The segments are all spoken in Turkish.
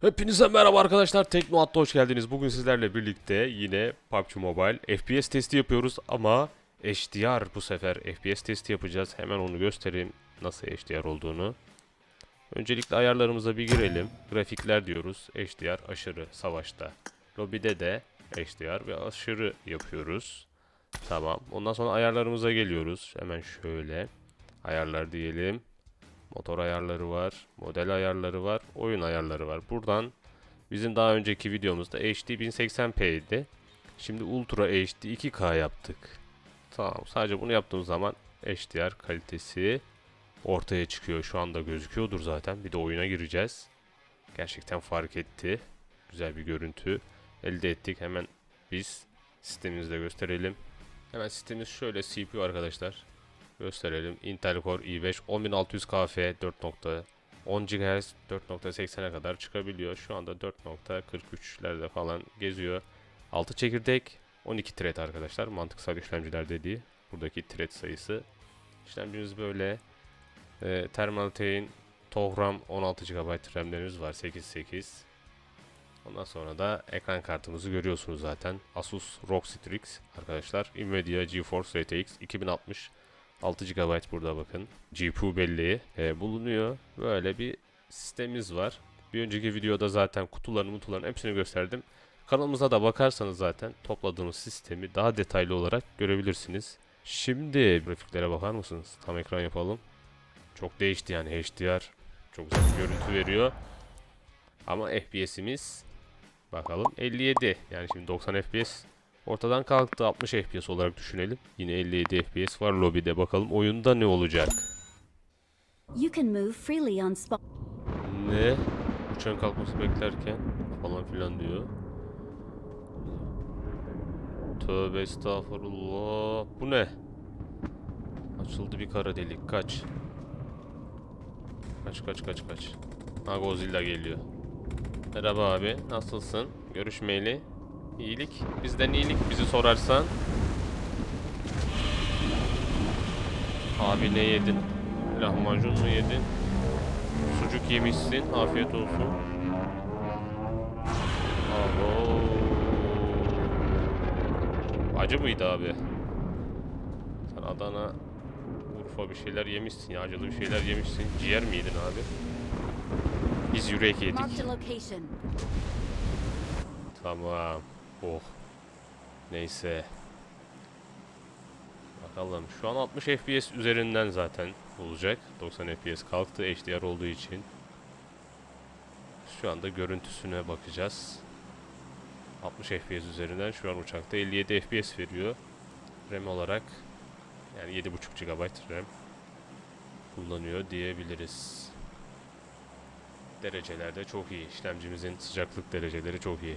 Hepinize merhaba arkadaşlar. Teknoat'ta hoş geldiniz. Bugün sizlerle birlikte yine PUBG Mobile FPS testi yapıyoruz ama HDR bu sefer FPS testi yapacağız. Hemen onu göstereyim nasıl HDR olduğunu. Öncelikle ayarlarımıza bir girelim. Grafikler diyoruz. HDR aşırı savaşta. Lobide de HDR ve aşırı yapıyoruz. Tamam. Ondan sonra ayarlarımıza geliyoruz. Hemen şöyle. Ayarlar diyelim. Motor ayarları var, model ayarları var, oyun ayarları var. Buradan bizim daha önceki videomuzda HD 1080p'ydi. Şimdi Ultra HD 2K yaptık. Tamam sadece bunu yaptığımız zaman HDR kalitesi ortaya çıkıyor. Şu anda gözüküyordur zaten. Bir de oyuna gireceğiz. Gerçekten fark etti. Güzel bir görüntü elde ettik. Hemen biz sistemimizde gösterelim. Hemen sistemimiz şöyle CPU arkadaşlar gösterelim. Intel Core i5 10600 KF 4.10 GHz 4.80'e kadar çıkabiliyor. Şu anda 4.43'lerde falan geziyor. 6 çekirdek 12 thread arkadaşlar. Mantıksal işlemciler dediği. Buradaki thread sayısı. İşlemcimiz böyle. E, Thermaltake'in Tohram 16 GB RAM'lerimiz var. 8.8. Ondan sonra da ekran kartımızı görüyorsunuz zaten. Asus ROG Strix arkadaşlar. Nvidia GeForce RTX 2060 6 GB burada bakın. GPU belleği e, bulunuyor. Böyle bir sistemimiz var. Bir önceki videoda zaten kutularını mutularını hepsini gösterdim. Kanalımıza da bakarsanız zaten topladığımız sistemi daha detaylı olarak görebilirsiniz. Şimdi grafiklere bakar mısınız? Tam ekran yapalım. Çok değişti yani HDR. Çok güzel bir görüntü veriyor. Ama FPS'imiz bakalım 57. Yani şimdi 90 FPS Ortadan kalktı 60 FPS olarak düşünelim. Yine 57 FPS var lobide bakalım oyunda ne olacak? Ne? Uçağın kalkması beklerken falan filan diyor. Tövbe estağfurullah. Bu ne? Açıldı bir kara delik. Kaç. Kaç kaç kaç kaç. Ha Godzilla geliyor. Merhaba abi. Nasılsın? Görüşmeyeli. İyilik. Bizden iyilik. Bizi sorarsan. Abi ne yedin? Lahmacun mu yedin? Sucuk yemişsin. Afiyet olsun. Abo. Acı mıydı abi? Sen Adana, Urfa bir şeyler yemişsin ya. Acılı bir şeyler yemişsin. Ciğer mi yedin abi? Biz yürek yedik. Tamam. Oh. Neyse. Bakalım. Şu an 60 FPS üzerinden zaten olacak. 90 FPS kalktı HDR olduğu için. Şu anda görüntüsüne bakacağız. 60 FPS üzerinden şu an uçakta 57 FPS veriyor. RAM olarak yani 7.5 GB RAM kullanıyor diyebiliriz. Derecelerde çok iyi. İşlemcimizin sıcaklık dereceleri çok iyi.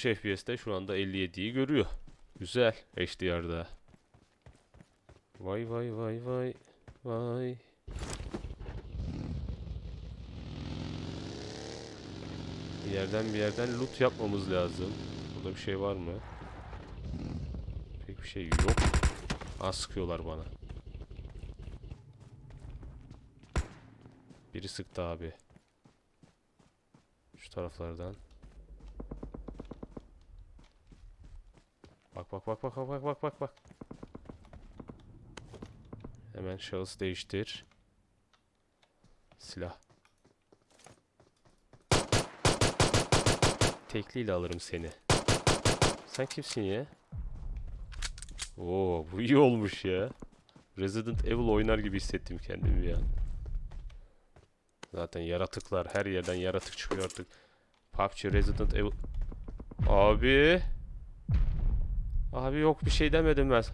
60 FPS'te şu anda 57'yi görüyor. Güzel HDR'da. Vay vay vay vay vay. Bir yerden bir yerden loot yapmamız lazım. Burada bir şey var mı? Pek bir şey yok. Az sıkıyorlar bana. Biri sıktı abi. Şu taraflardan. Bak bak bak bak bak bak bak. Hemen şahıs değiştir. Silah. Tekliyle alırım seni. Sen kimsin ya? Oo bu iyi olmuş ya. Resident Evil oynar gibi hissettim kendimi bir. Zaten yaratıklar her yerden yaratık çıkıyor artık. PUBG Resident Evil. Abi. Abi yok bir şey demedim ben.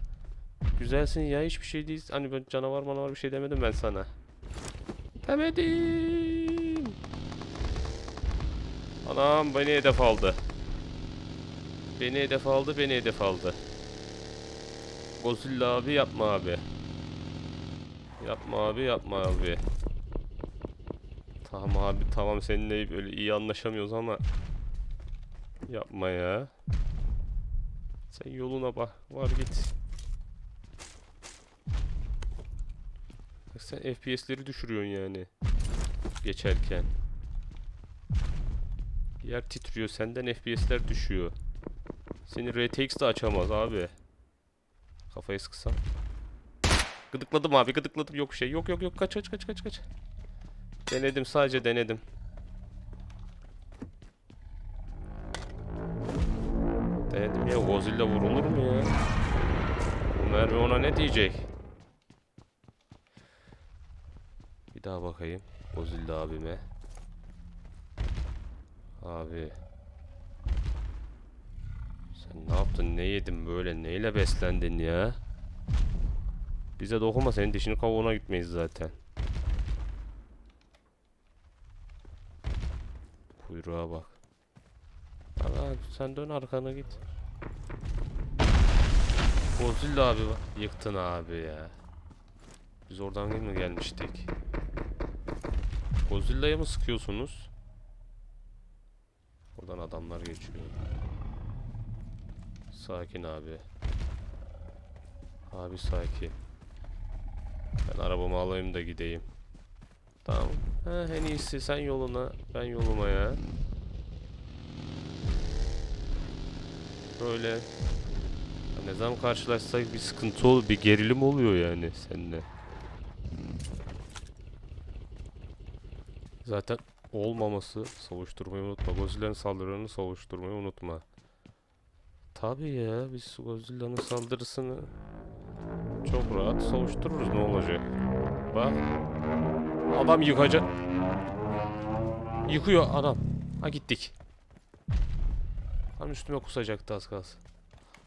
Güzelsin ya hiçbir şey değil. Hani ben canavar manavar bir şey demedim ben sana. Demedim. Anam beni hedef aldı. Beni hedef aldı, beni hedef aldı. Godzilla abi yapma abi. Yapma abi, yapma abi. Tamam abi, tamam seninle böyle iyi anlaşamıyoruz ama yapma ya. Sen yoluna bak, var git. Sen FPS'leri düşürüyorsun yani. Geçerken. Yer titriyor, senden FPS'ler düşüyor. Seni RTX de açamaz abi. Kafayı sıksam. Gıdıkladım abi, gıdıkladım. Yok şey, yok yok yok. Kaç kaç kaç kaç kaç. Denedim, sadece denedim. Denedim ya, Godzilla vurulur mu ya? Bu mermi ona ne diyecek? Bir daha bakayım. Godzilla abime. Abi. Sen ne yaptın? Ne yedin böyle? Neyle beslendin ya? Bize dokunma senin dişini kavuğuna gitmeyiz zaten. Kuyruğa bak. Ama sen dön arkana git. Godzilla abi bak. Yıktın abi ya. Biz oradan değil mi gelmiştik? Godzilla'ya mı sıkıyorsunuz? Oradan adamlar geçiyor. Sakin abi. Abi sakin. Ben arabamı alayım da gideyim. Tamam. Ha, en iyisi sen yoluna, ben yoluma ya. Böyle ne zaman karşılaşsak bir sıkıntı ol, bir gerilim oluyor yani seninle. Zaten olmaması savuşturmayı unutma. Godzilla'nın saldırılarını savuşturmayı unutma. Tabii ya biz Godzilla'nın saldırısını çok rahat savuştururuz ne olacak? Bak. Adam yıkacak. Yıkıyor adam. Ha gittik. Tam üstüme kusacaktı az kalsın.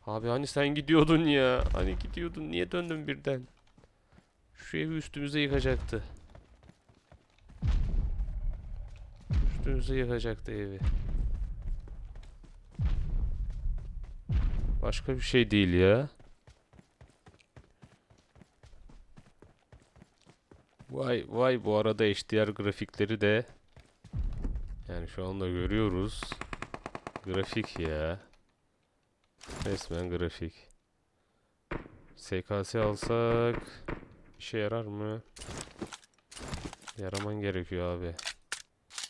Abi hani sen gidiyordun ya. Hani gidiyordun niye döndün birden? Şu evi üstümüze yıkacaktı. Üstümüze yıkacaktı evi. Başka bir şey değil ya. Vay vay bu arada HDR grafikleri de yani şu anda görüyoruz. Grafik ya. Resmen grafik. SKS alsak işe yarar mı? Yaraman gerekiyor abi.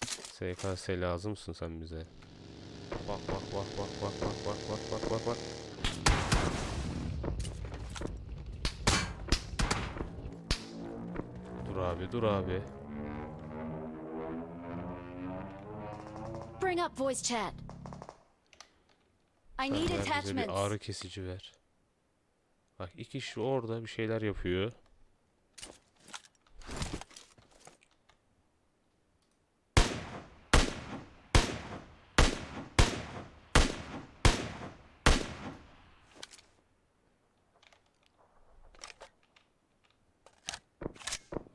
SKS lazımsın sen bize. Bak bak bak bak bak bak bak bak bak bak bak. Dur abi dur abi. Bring up voice chat. I need ver bize bir attachments. ağrı kesici ver. Bak iki kişi orada bir şeyler yapıyor.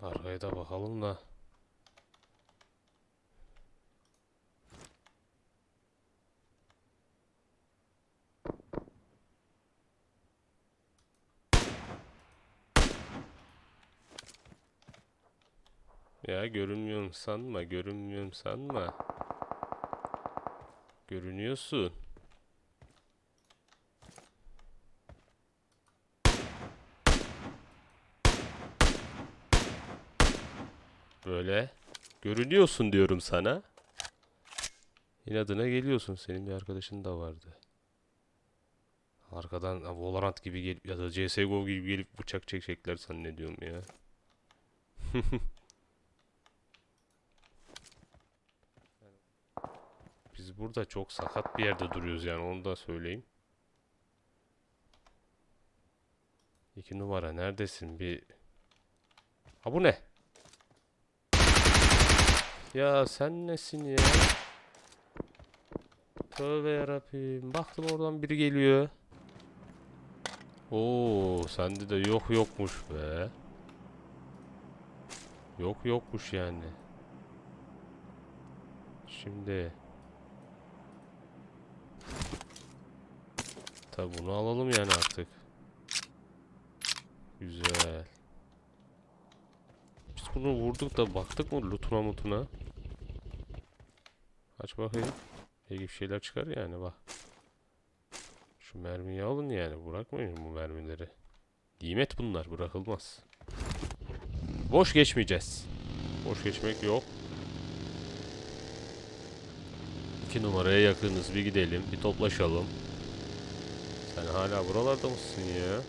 Arkaya da bakalım da. Ya görünmüyorum sanma, görünmüyorum sanma. Görünüyorsun. Böyle. Görünüyorsun diyorum sana. İnadına geliyorsun. Senin bir arkadaşın da vardı. Arkadan Valorant gibi gelip ya da CSGO gibi gelip bıçak çekecekler zannediyorum ya. Burada çok sakat bir yerde duruyoruz yani onu da söyleyeyim. İki numara neredesin bir... Ha bu ne? Ya sen nesin ya? Tövbe yarabbim. Baktım oradan biri geliyor. Oo, sende de yok yokmuş be. Yok yokmuş yani. Şimdi Tabi bunu alalım yani artık. Güzel. Biz bunu vurduk da baktık mı lootuna mutuna? Aç bakayım. Bir şeyler çıkar yani bak. Şu mermiyi alın yani bırakmayın bu mermileri. Nimet bunlar bırakılmaz. Boş geçmeyeceğiz. Boş geçmek yok. İki numaraya yakınız bir gidelim bir toplaşalım. Sen hala buralarda mısın ya?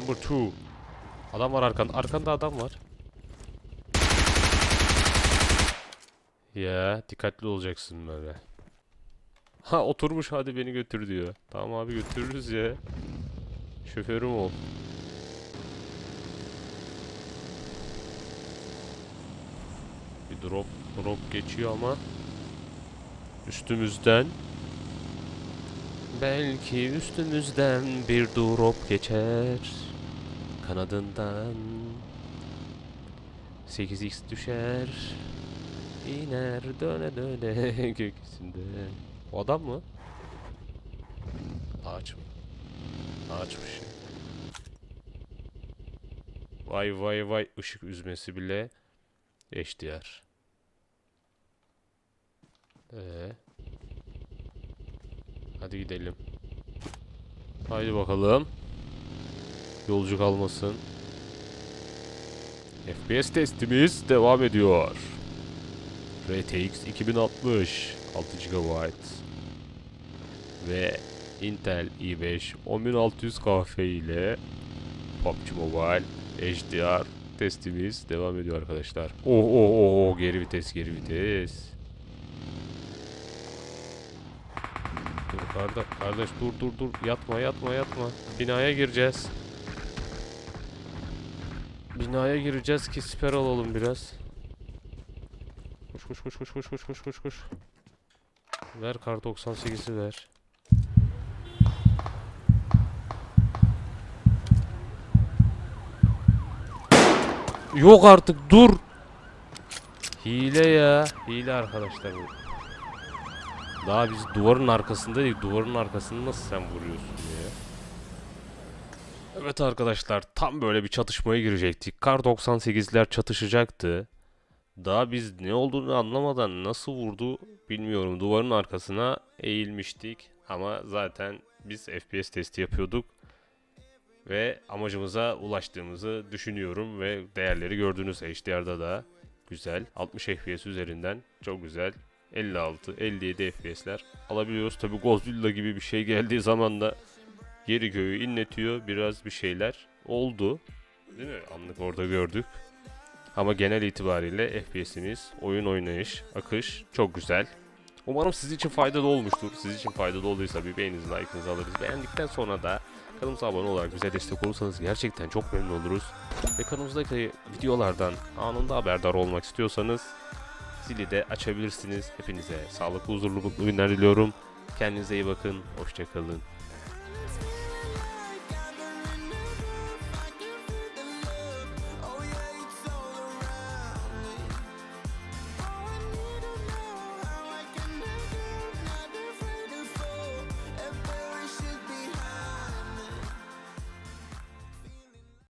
Number two. Adam var arkanda. Arkanda adam var. Ya dikkatli olacaksın böyle. Ha oturmuş hadi beni götür diyor. Tamam abi götürürüz ya. Şoförüm ol. Bir drop drop geçiyor ama üstümüzden belki üstümüzden bir drop geçer kanadından 8x düşer iner döne döne gökyüzünden o adam mı? Ağaç mı? Ağaçmış ya. Vay vay vay ışık üzmesi bile HDR. Ee. Hadi gidelim. Haydi bakalım. Yolcu kalmasın. FPS testimiz devam ediyor. RTX 2060 6 GB ve Intel i5 10600 KF ile PUBG Mobile HDR testimiz devam ediyor arkadaşlar. Oh oh oh oh geri vites geri vites. Dur kardeş, kardeş dur dur dur yatma yatma yatma. Binaya gireceğiz. Binaya gireceğiz ki siper alalım biraz. Koş koş koş koş koş koş koş koş koş. Ver kar 98'i ver. Yok artık dur. Hile ya. Hile arkadaşlar bu. Daha biz duvarın arkasındaydık. Duvarın arkasını nasıl sen vuruyorsun ya? Evet arkadaşlar tam böyle bir çatışmaya girecektik. Kar 98'ler çatışacaktı. Daha biz ne olduğunu anlamadan nasıl vurdu bilmiyorum. Duvarın arkasına eğilmiştik. Ama zaten biz FPS testi yapıyorduk. Ve amacımıza ulaştığımızı düşünüyorum ve değerleri gördüğünüz HDR'da da güzel. 60 FPS üzerinden çok güzel. 56, 57 FPS'ler alabiliyoruz. Tabi Godzilla gibi bir şey geldiği zaman da geri göğü inletiyor. Biraz bir şeyler oldu. Değil mi? Anlık orada gördük. Ama genel itibariyle FPS'imiz, oyun oynayış, akış çok güzel. Umarım sizin için faydalı olmuştur. Sizin için faydalı olduysa bir beğeninizi, like'ınızı alırız. Beğendikten sonra da kanalımıza abone olarak bize destek olursanız gerçekten çok memnun oluruz. Ve kanalımızdaki videolardan anında haberdar olmak istiyorsanız zili de açabilirsiniz. Hepinize sağlıklı, huzurlu, mutlu günler diliyorum. Kendinize iyi bakın. Hoşçakalın.